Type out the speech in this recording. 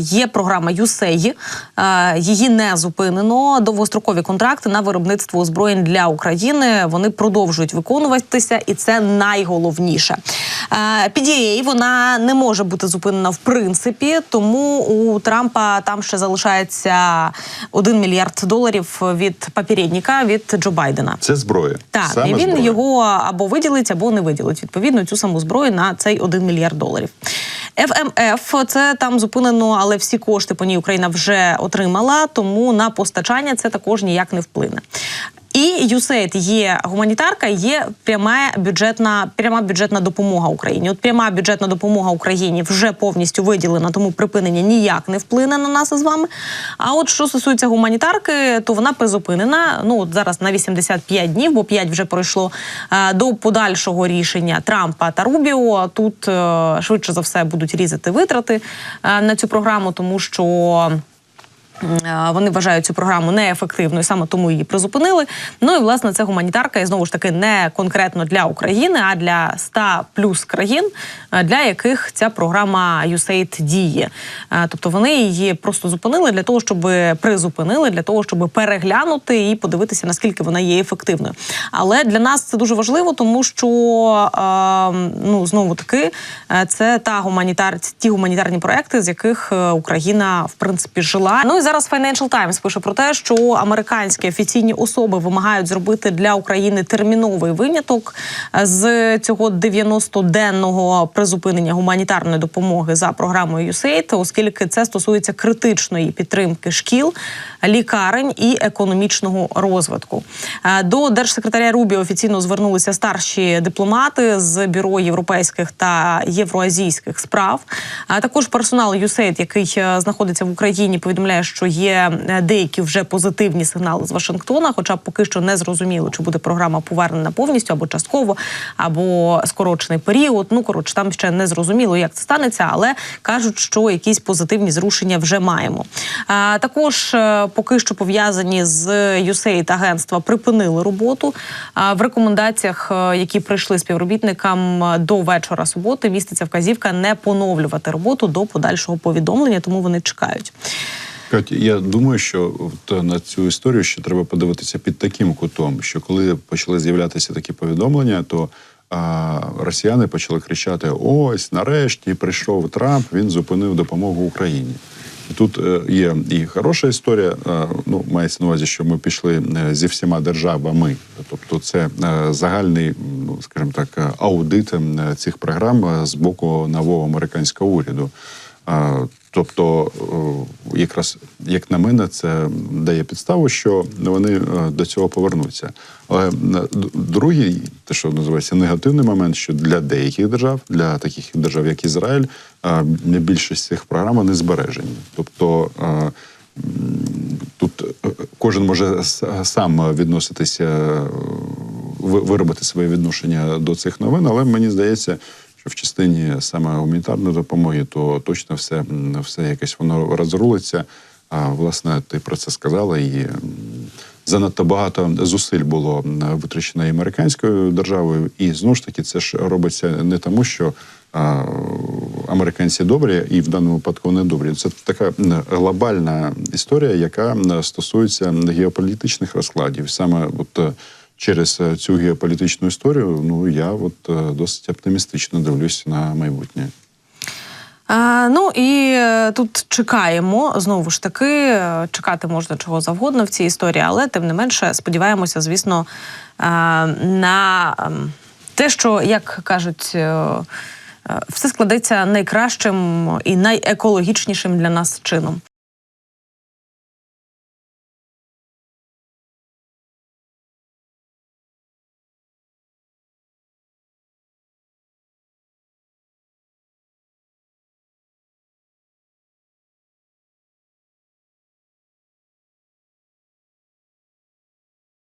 Є програма «ЮСЕЙ», е, її не зупинено. Довгострокові контракти на виробництво озброєнь для України вони продовжують виконуватися, і це найголовніше. Е, PDA, вона не може бути зупинена в принципі, тому у Трампа там ще залишається 1 мільярд доларів від попередника, від Джо Байдена. Це зброя. Так, Саме і він зброя. його або виділить, або не виділить відповідно цю саму зброю на цей 1 мільярд доларів. ФМФ це там зупинено, але всі кошти по ній Україна вже отримала, тому на постачання це також ніяк не вплине. І USAID є гуманітарка, є пряма бюджетна, пряма бюджетна допомога Україні. От пряма бюджетна допомога Україні вже повністю виділена, тому припинення ніяк не вплине на нас із вами. А от що стосується гуманітарки, то вона призупинена. Ну от зараз на 85 днів, бо 5 вже пройшло е, до подальшого рішення Трампа та Рубіо. Тут е, швидше за все будуть різати витрати е, на цю програму, тому що. Е, Вони вважають цю програму неефективною, саме тому її призупинили. Ну і власне це гуманітарка, і знову ж таки не конкретно для України, а для 100 плюс країн, е, для яких ця програма USAID діє. Е, Тобто вони її просто зупинили для того, щоб призупинили, для того, щоб переглянути і подивитися, наскільки вона є ефективною. Але для нас це дуже важливо, тому що е, ну знову таки це та гуманітар, ті гуманітарні проекти, з яких Україна в принципі жила. Ну і зараз Financial Times пише про те, що американські офіційні особи вимагають зробити для України терміновий виняток е, з цього 90-денного призупинення гуманітарної допомоги за програмою USAID, оскільки це стосується критичної підтримки шкіл, лікарень і економічного розвитку. Е, До держсекретаря Рубі офіційно звернулися старші дипломати з бюро європейських та євроазійських справ. А також персонал USAID, який е, знаходиться в Україні, повідомляє, що є е, деякі вже позитивні сигнали з Вашингтона, хоча поки що не зрозуміло, чи буде програма повернена повністю або частково, або скорочений період. Ну коротше, там ще не зрозуміло, як це станеться, але кажуть, що якісь позитивні зрушення вже маємо. А, також е, поки що пов'язані з USAID агентства припинили роботу. А, в рекомендаціях, е, які прийшли співробітникам до вечора суботи, міститься вказівка не поновлювати роботу до подальшого повідомлення, тому вони чекають. Катя, я думаю, що от на цю історію ще треба подивитися під таким кутом, що коли почали з'являтися такі повідомлення, то а, росіяни почали кричати: ось нарешті прийшов Трамп, він зупинив допомогу Україні. Тут е, є і хороша історія. е, Ну, мається на увазі, що ми пішли е, зі всіма державами. Тобто, це е, загальний, ну скажімо так, е, аудит е, цих програм е, з боку нового американського уряду. Тобто, якраз як на мене, це дає підставу, що вони е, до цього повернуться. Але другий, те, що називається негативний момент, що для деяких держав, для таких держав, як Ізраїль, е, більшість цих програм вони збережені. Тобто е, тут кожен може сам відноситися, виробити своє відношення до цих новин, але мені здається, що в частині саме гуманітарної допомоги, то точно все, все якось воно розрулиться. А власне, ти про це сказала, і занадто багато зусиль було витрачено і американською державою, і знову ж таки, це ж робиться не тому, що. а, Американці добрі і в даному випадку не добрі. Це така глобальна історія, яка стосується геополітичних розкладів. Саме от через е, цю геополітичну історію, ну я от е, досить оптимістично дивлюся на майбутнє. А, ну і е, тут чекаємо знову ж таки. Чекати можна чого завгодно в цій історії, але тим не менше сподіваємося, звісно, на ем, те, що як кажуть. Все складеться найкращим і найекологічнішим для нас чином.